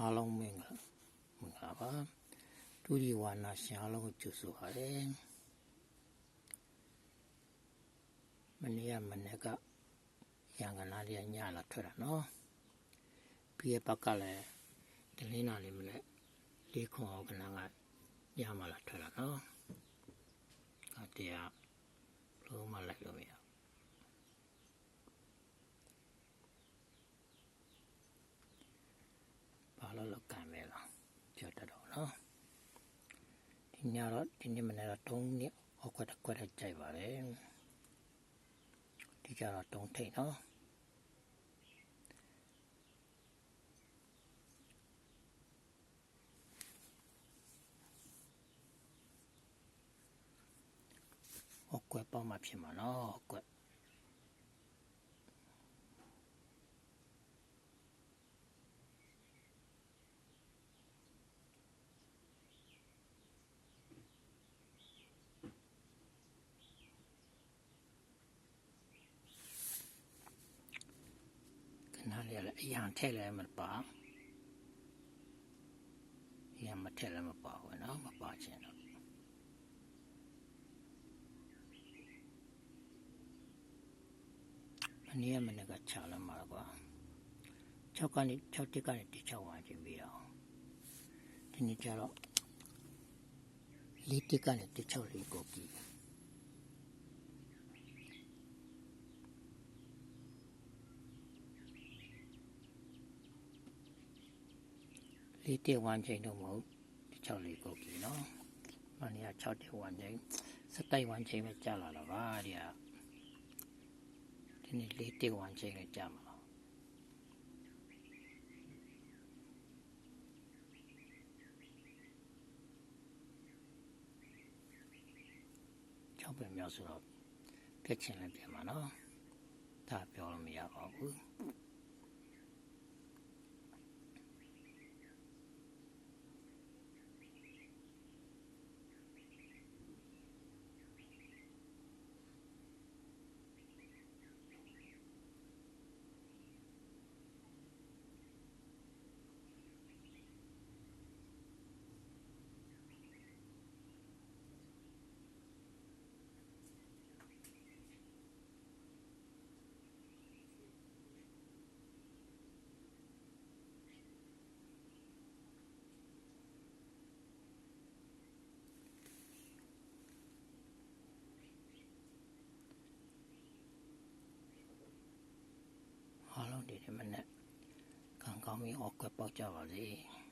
အားလုံးမင်္ဂလာမင်္ဂလာပါဒုတိယဝါနာရှင်အားလုံးကိုကြိုဆိုပါရစေမနေ့ကမနေ့ကရန်ကနာလေးညလာထွက်တာနော်ပြီးရပတ်ကလည်းတလင်းနာလေးမနေ့လေးခွန်အောင်ကနကညမလာထွက်တာနော်အတရားလုံးမလိုက်လို့မရ ဘာလို့လောက်ကံပဲလားပြောတတ်တော့နော်ဒီ ညတော့ဒီနေ့မနေ့တော့တုံးနှစ်ဟောက်ကွက်တစ်ကွက်တစ်ကြိုက်ပါလေဒီကြတော့တုံးထိတ်နော်ဟောက်ကွက်ပေါ့မှဖြစ်မှာနော်ဟောက်ကွ က်ခဏလေးလည်းအရန်ထည့်လည်းမပါအရန်မထည့်လည်းမပါဘူးနော်မပါချင်တော့အနည်းမနေ့ကချလာမှာကွာ6ကနေ6တက်ကနေတ6ဝန်းချင်းပြီးအောင်ဒီနေ့ကျတော့လေးတက်ကနေတ6လေးကိုကြည့် လေးတက်ဝမ်းချိန်တော့မဟုတ်ဒီ6လေးကုတ်ပြီနော်။မနေ့က6တက်ဝမ်းချိန်စတိုက်ဝမ်းချိန်ပဲကြာလာတော့ပါဒီကဒီနေ့လေးတက်ဝမ်းချိန်လည်းကြာမှာ။6ပဲမြောက်ဆိုတော့ပြက်ချင်လည်းပြန်မှာနော်။ဒါပြောလို့မရပါဘူး။ အားလုံးဒီနေ့မနေ့ကံကောင်းပြီးအောက်ကပေါက်ကြပါစေ။